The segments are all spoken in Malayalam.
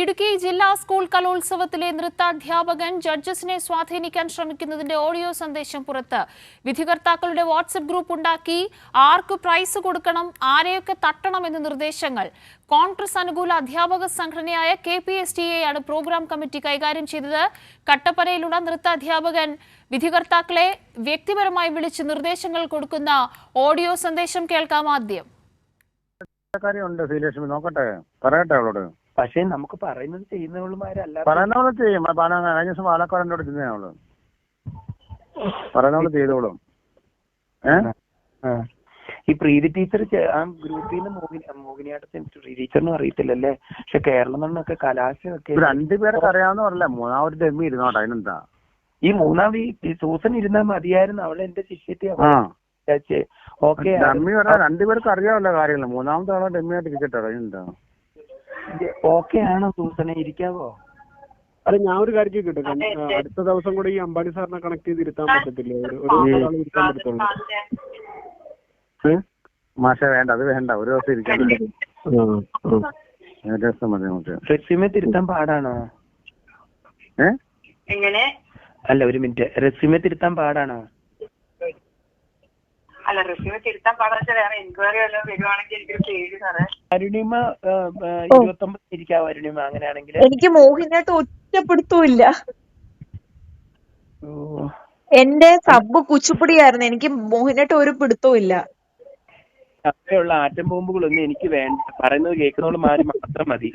ഇടുക്കി ജില്ലാ സ്കൂൾ കലോത്സവത്തിലെ നൃത്താധ്യാപകൻ ജഡ്ജസിനെ സ്വാധീനിക്കാൻ ശ്രമിക്കുന്നതിന്റെ ഓഡിയോ സന്ദേശം പുറത്ത്. വിധികർത്താക്കളുടെ വാട്സപ്പ് ഗ്രൂപ്പ് ഉണ്ടാക്കി. ആർക്ക് പ്രൈസ് കൊടുക്കണം ആരെയൊക്കെ തട്ടണം എന്ന നിർദ്ദേശങ്ങൾ. കോൺഗ്രസ് അനുകൂല അധ്യാപക സംഘടനയായ കെ പി എസ് ടി എയാണ് പ്രോഗ്രാം കമ്മിറ്റി കൈകാര്യം ചെയ്തത്. കട്ടപ്പനയിലുള്ള നൃത്താധ്യാപകൻ വിധികർത്താക്കളെ വ്യക്തിപരമായി വിളിച്ച് നിർദ്ദേശങ്ങൾ കൊടുക്കുന്ന ഓഡിയോ സന്ദേശം കേൾക്കാം ആദ്യം. നോക്കട്ടെ. പറയട്ടെ അവളോട്. പക്ഷേ നമുക്ക് പറയുന്നത് ചെയ്യുന്നവളുമാരല്ല പറയുന്നവൾ ചെയ്യും. കഴിഞ്ഞ ദിവസം പാലക്കാട് എന്നോട് ചെന്നേ അവൾ. പറയുന്നവൾ ചെയ്തോളും. ഈ പ്രീതി ടീച്ചർ ആ ഗ്രൂപ്പിൽ നിന്ന് മോഹിനി മോഹിനിയാട്ടത്തിന് ടീച്ചറിനും അറിയത്തില്ലല്ലേ? പക്ഷെ കേരളം എന്നൊക്കെ കലാശമൊക്കെ രണ്ടുപേരൊക്കെ അറിയാവുന്ന പറയല്ല മൂന്നാമത് ഡെമ്മി ഇരുന്നോട്ടെ അതിനെന്താ? ഈ മൂന്നാം ഈ സൂസൻ ഇരുന്നാൽ മതിയായിരുന്നു. അവളെ എന്റെ ശിഷ്യത്തി ഓക്കെ ഡമ്മി പറഞ്ഞാൽ രണ്ടുപേർക്ക് അറിയാവുന്ന കാര്യങ്ങൾ മൂന്നാമത്തെ ആളെ ഡെമ്മിയായിട്ട് ഇരിക്കട്ടെ അതിനെന്താ? ഓക്കെ ആണോ സൂസനെ? ഇരിക്കാവോ? അല്ല ഞാൻ ഒരു കാര്യം ചോദിക്കട്ടെ? അടുത്ത ദിവസം കൂടെ ഈ അംബാനി സാറിനെ കണക്ട് ചെയ്ത് ഇരുത്താൻ പറ്റത്തില്ലേ? ഒരു ഇരുത്താൻ പറ്റത്തുള്ളൂ. ഏ? മാഷെ വേണ്ട അത് വേണ്ട. ഒരു ദിവസം ഇരിക്കാൻ ആ, ആ. ഒരു ദിവസം മതി നമുക്ക്. റെസ്യൂമെ തിരുത്താൻ പാടാണോ? ഏ? എങ്ങനെ? അല്ല ഒരു മിനിറ്റ്. റെസ്യൂമെ തിരുത്താൻ പാടാണോ? അല്ല റെസ്യൂമെ തിരുത്താൻ പാടാച്ച വേറെ എൻക്വയറി വല്ലതും വരുവാണെങ്കിൽ പേര് സാറേ. അരുണിമ ഇരുപത്തി ഒമ്പത് ഇരിക്കാവോ അരുണിമ അങ്ങനെയാണെങ്കിൽ? എനിക്ക് മോഹിനിയായിട്ട് ഒറ്റപ്പെടുത്തൂല്ല എന്റെ സബ് കുച്ചുപ്പിടിയായിരുന്നു എനിക്ക് മോഹിനിയായിട്ട് ഒരു പിടുത്തവും ഇല്ല അങ്ങനെയുള്ള ആറ്റം ബോംബുകളൊന്നും എനിക്ക് വേണ്ട. പറയുന്നത് കേൾക്കുന്നവളുമാര് മാത്രം മതി.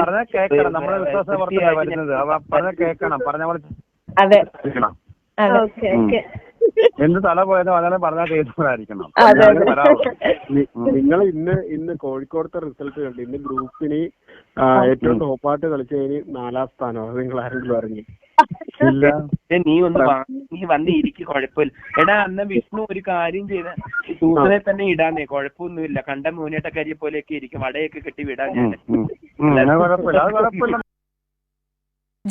പറഞ്ഞാൽ കേൾക്കണം. നമ്മുടെ വിശ്വാസം പറഞ്ഞാൽ കേൾക്കണം. പറഞ്ഞ പോലെ അതെ. എന്ത് തല പോയാലും അങ്ങനെ പറഞ്ഞാൽ കേൾക്കുന്നതായിരിക്കണം. നിങ്ങൾ ഇന്ന് ഇന്ന് കോഴിക്കോടത്തെ റിസൾട്ട് കണ്ടു. ഇന്ന് ഗ്രൂപ്പിന് ഏറ്റവും ടോപ്പായിട്ട് കളിച്ചതിന് നാലാം സ്ഥാനം? അത് നിങ്ങൾ ആരെങ്കിലും അറിഞ്ഞു? ഇല്ല. നീ ഒന്ന് നീ വന്ന് ഇരിക്ക് കുഴപ്പമില്ല എടാ അന്ന് വിഷ്ണു ഒരു കാര്യം ചെയ്ത സൂസനെ തന്നെ ഇടാന്നേ. കുഴപ്പമൊന്നുമില്ല കണ്ട മൂന്നേട്ടക്കാരിയെ പോലെയൊക്കെ ഇരിക്കും. വടയൊക്കെ കെട്ടി വിടാൻ ഞാൻ ഉം, ഉം. ഉം, അത് കുഴപ്പമില്ല അത് കുഴപ്പമില്ല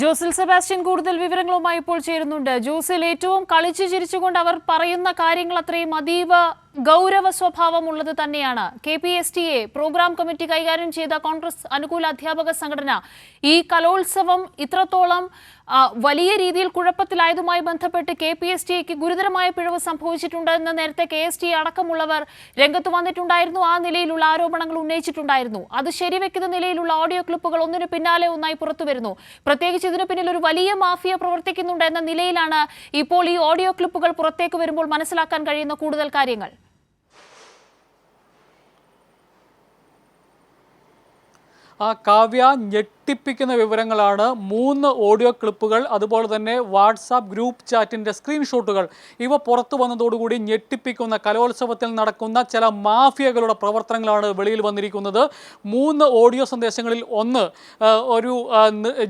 ജോസിൽ സെബാസ്റ്റ്യൻ കൂടുതൽ വിവരങ്ങളുമായി ഇപ്പോൾ ചേരുന്നുണ്ട്. ജോസിൽ ഏറ്റവും കളിച്ചു ചിരിച്ചുകൊണ്ട് അവർ പറയുന്ന കാര്യങ്ങൾ അത്രയും അതീവ ഗൗരവ സ്വഭാവമുള്ളത് തന്നെയാണ്. K P S T A programme committee കൈകാര്യം ചെയ്ത കോൺഗ്രസ് അനുകൂല അധ്യാപക സംഘടന ഈ കലോത്സവം ഇത്രത്തോളം വലിയ രീതിയിൽ കുഴപ്പത്തിലായതുമായി ബന്ധപ്പെട്ട് കെ പി എസ് ടി എക്ക് ഗുരുതരമായ പിഴവ് സംഭവിച്ചിട്ടുണ്ടെന്ന് നേരത്തെ കെ എസ് ടി അടക്കമുള്ളവർ രംഗത്ത് വന്നിട്ടുണ്ടായിരുന്നു. ആ നിലയിലുള്ള ആരോപണങ്ങൾ ഉന്നയിച്ചിട്ടുണ്ടായിരുന്നു. അത് ശരിവെക്കുന്ന നിലയിലുള്ള ഓഡിയോ ക്ലിപ്പുകൾ ഒന്നിനു പിന്നാലെ ഒന്നായി പുറത്തു വരുന്നു പ്രത്യേകിച്ച് ഇതിനു പിന്നിൽ ഒരു വലിയ മാഫിയ പ്രവർത്തിക്കുന്നുണ്ട് എന്ന നിലയിലാണ് ഇപ്പോൾ ഈ ഓഡിയോ ക്ലിപ്പുകൾ പുറത്തേക്ക് വരുമ്പോൾ മനസ്സിലാക്കാൻ കഴിയുന്ന കൂടുതൽ കാര്യങ്ങൾ. ആ കാവ്യ ഞെട്ടിപ്പിക്കുന്ന വിവരങ്ങളാണ് മൂന്ന് ഓഡിയോ ക്ലിപ്പുകൾ അതുപോലെ തന്നെ വാട്സാപ്പ് ഗ്രൂപ്പ് ചാറ്റിന്റെ സ്ക്രീൻഷോട്ടുകൾ. ഇവ പുറത്തു വന്നതോടുകൂടി ഞെട്ടിപ്പിക്കുന്ന കലോത്സവത്തിൽ നടക്കുന്ന ചില മാഫിയകളുടെ പ്രവർത്തനങ്ങളാണ് വെളിയിൽ വന്നിരിക്കുന്നത്. മൂന്ന് ഓഡിയോ സന്ദേശങ്ങളിൽ ഒന്ന് ഒരു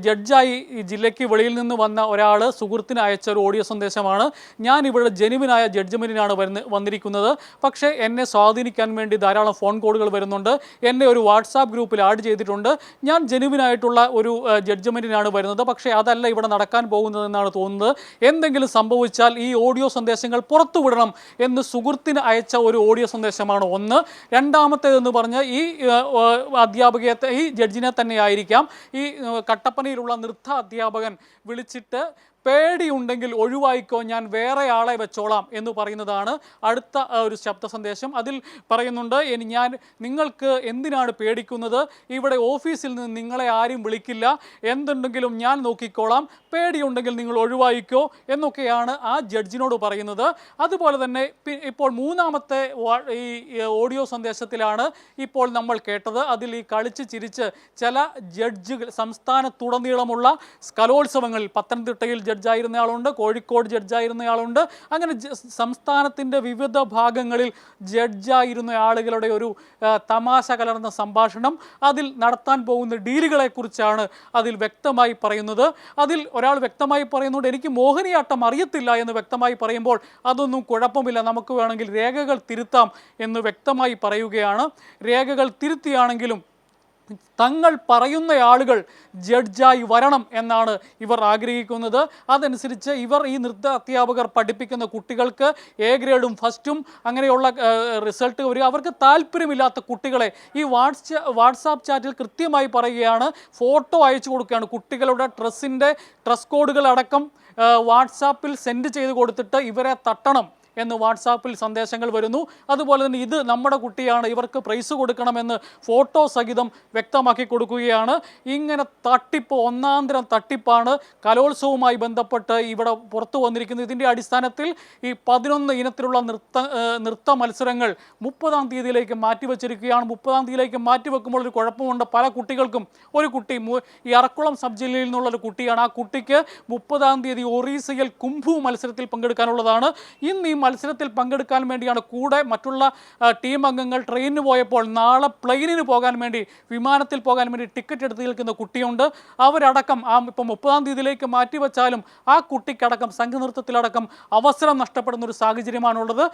ജഡ്ജായി ജില്ലയ്ക്ക് വെളിയിൽ നിന്ന് വന്ന ഒരാൾ സുഹൃത്തിന് അയച്ച ഒരു ഓഡിയോ സന്ദേശമാണ്. ഞാൻ ഇവിടെ ജനുവിനായ ജഡ്ജ്മെന്റിനാണ് വരുന്ന വന്നിരിക്കുന്നത്. പക്ഷേ എന്നെ സ്വാധീനിക്കാൻ വേണ്ടി ധാരാളം ഫോൺ കോളുകൾ വരുന്നുണ്ട്. എന്നെ ഒരു വാട്സാപ്പ് ഗ്രൂപ്പിൽ ആഡ് ചെയ്തിട്ടുണ്ട്. ഞാൻ ജെനുവിനായിട്ടുള്ള ഒരു ജഡ്ജ്മെന്റിനാണ് വരുന്നത്. പക്ഷേ അതല്ല ഇവിടെ നടക്കാൻ പോകുന്നതെന്നാണ് തോന്നുന്നത്. എന്തെങ്കിലും സംഭവിച്ചാൽ ഈ ഓഡിയോ സന്ദേശങ്ങൾ പുറത്തുവിടണം എന്ന് സുഹൃത്തിന് അയച്ച ഒരു ഓഡിയോ സന്ദേശമാണ് ഒന്ന്. രണ്ടാമത്തേതെന്ന് പറഞ്ഞ് ഈ അധ്യാപകയെ ഈ ജഡ്ജിനെ തന്നെ ആയിരിക്കാം. ഈ കട്ടപ്പനയിലുള്ള നൃത്ത അധ്യാപകൻ വിളിച്ചിട്ട് പേടിയുണ്ടെങ്കിൽ ഒഴിവായിക്കോ ഞാൻ വേറെ ആളെ വെച്ചോളാം എന്ന് പറയുന്നതാണ് അടുത്ത ഒരു ശബ്ദ സന്ദേശം. അതിൽ പറയുന്നുണ്ട് ഇനി ഞാൻ നിങ്ങൾക്ക് എന്തിനാണ് പേടിക്കുന്നത്? ഇവിടെ ഓഫീസിൽ നിന്ന് നിങ്ങളെ ആരും വിളിക്കില്ല. എന്തുണ്ടെങ്കിലും ഞാൻ നോക്കിക്കോളാം. പേടിയുണ്ടെങ്കിൽ നിങ്ങൾ ഒഴിവായിക്കോ എന്നൊക്കെയാണ് ആ ജഡ്ജിനോട് പറയുന്നത്. അതുപോലെ തന്നെ ഇപ്പോൾ മൂന്നാമത്തെ ഈ ഓഡിയോ സന്ദേശത്തിലാണ് ഇപ്പോൾ നമ്മൾ കേട്ടത്. അതിൽ ഈ കളിച്ച് ചിരിച്ച് ചില ജഡ്ജുകൾ സംസ്ഥാനത്തുടനീളമുള്ള കലോത്സവങ്ങളിൽ പത്തനംതിട്ടയിൽ ജഡ്ജായിരുന്ന ആളുണ്ട് കോഴിക്കോട് ജഡ്ജായിരുന്നയാളുണ്ട് അങ്ങനെ സംസ്ഥാനത്തിന്റെ വിവിധ ഭാഗങ്ങളിൽ ജഡ്ജായിരുന്ന ആളുകളുടെ ഒരു തമാശ കലർന്ന സംഭാഷണം അതിൽ നടത്താൻ പോകുന്ന ഡീലുകളെക്കുറിച്ചാണ് അതിൽ വ്യക്തമായി പറയുന്നത്. അതിൽ ഒരാൾ വ്യക്തമായി പറയുന്നുണ്ട് എനിക്ക് മോഹിനിയാട്ടം അറിയത്തില്ല എന്ന് വ്യക്തമായി പറയുമ്പോൾ അതൊന്നും കുഴപ്പമില്ല നമുക്ക് വേണമെങ്കിൽ രേഖകൾ തിരുത്താം എന്ന് വ്യക്തമായി പറയുകയാണ്. രേഖകൾ തിരുത്തിയാണെങ്കിലും തങ്ങൾ പറയുന്ന ആളുകൾ ജഡ്ജായി വരണം എന്നാണ് ഇവർ ആഗ്രഹിക്കുന്നത്. അതനുസരിച്ച് ഇവർ ഈ നൃത്ത അധ്യാപകർ പഠിപ്പിക്കുന്ന കുട്ടികൾക്ക് എ ഗ്രേഡും ഫസ്റ്റും അങ്ങനെയുള്ള റിസൾട്ട് വരിക. അവർക്ക് താല്പര്യമില്ലാത്ത കുട്ടികളെ ഈ വാട്സ് വാട്സാപ്പ് ചാറ്റിൽ കൃത്യമായി പറയുകയാണ്. ഫോട്ടോ അയച്ചു കൊടുക്കുകയാണ്. കുട്ടികളുടെ ഡ്രസ്സിന്റെ ഡ്രസ് കോഡുകളടക്കം വാട്സാപ്പിൽ സെൻഡ് ചെയ്ത് കൊടുത്തിട്ട് ഇവരെ തട്ടണം. എന്ന് വാട്സാപ്പിൽ സന്ദേശങ്ങൾ വരുന്നു. അതുപോലെ തന്നെ ഇത് നമ്മുടെ കുട്ടിയാണ്. ഇവർക്ക് പ്രൈസ് കൊടുക്കണമെന്ന് ഫോട്ടോ സഹിതം വ്യക്തമാക്കി കൊടുക്കുകയാണ്. ഇങ്ങനെ തട്ടിപ്പ് ഒന്നാന്തരം തട്ടിപ്പാണ് കലോത്സവവുമായി ബന്ധപ്പെട്ട് ഇവിടെ പുറത്തു വന്നിരിക്കുന്നത്. ഇതിന്റെ അടിസ്ഥാനത്തിൽ ഈ പതിനൊന്ന് ഇനത്തിലുള്ള നൃത്ത നൃത്ത മത്സരങ്ങൾ മുപ്പതാം തീയതിയിലേക്ക് മാറ്റിവെച്ചിരിക്കുകയാണ്. മുപ്പതാം തീയതിയിലേക്ക് മാറ്റി മാറ്റിവെക്കുമ്പോൾ ഒരു കുഴപ്പമുണ്ട്. പല കുട്ടികൾക്കും ഒരു കുട്ടി ഈ അറക്കുളം സബ് ജില്ലയിൽ നിന്നുള്ള ഒരു കുട്ടിയാണ്. ആ കുട്ടിക്ക് മുപ്പതാം തീയതി ഒറീസയിൽ കുംഭു മത്സരത്തിൽ പങ്കെടുക്കാനുള്ളതാണ്. ഇന്ന് ഈ മത്സരത്തിൽ പങ്കെടുക്കാൻ വേണ്ടിയാണ് കൂടെ മറ്റുള്ള ടീം അംഗങ്ങൾ ട്രെയിനിന് പോയപ്പോൾ നാളെ പ്ലെയിനിന് പോകാൻ വേണ്ടി വിമാനത്തിൽ പോകാൻ വേണ്ടി ടിക്കറ്റ് എടുത്ത് നിൽക്കുന്ന കുട്ടിയുണ്ട്. അവരടക്കം ആ ഇപ്പം മുപ്പതാം തീയതിയിലേക്ക് മാറ്റിവെച്ചാലും ആ കുട്ടിക്കടക്കം സംഘനൃത്തത്തിലടക്കം അവസരം നഷ്ടപ്പെടുന്ന ഒരു സാഹചര്യമാണുള്ളത്.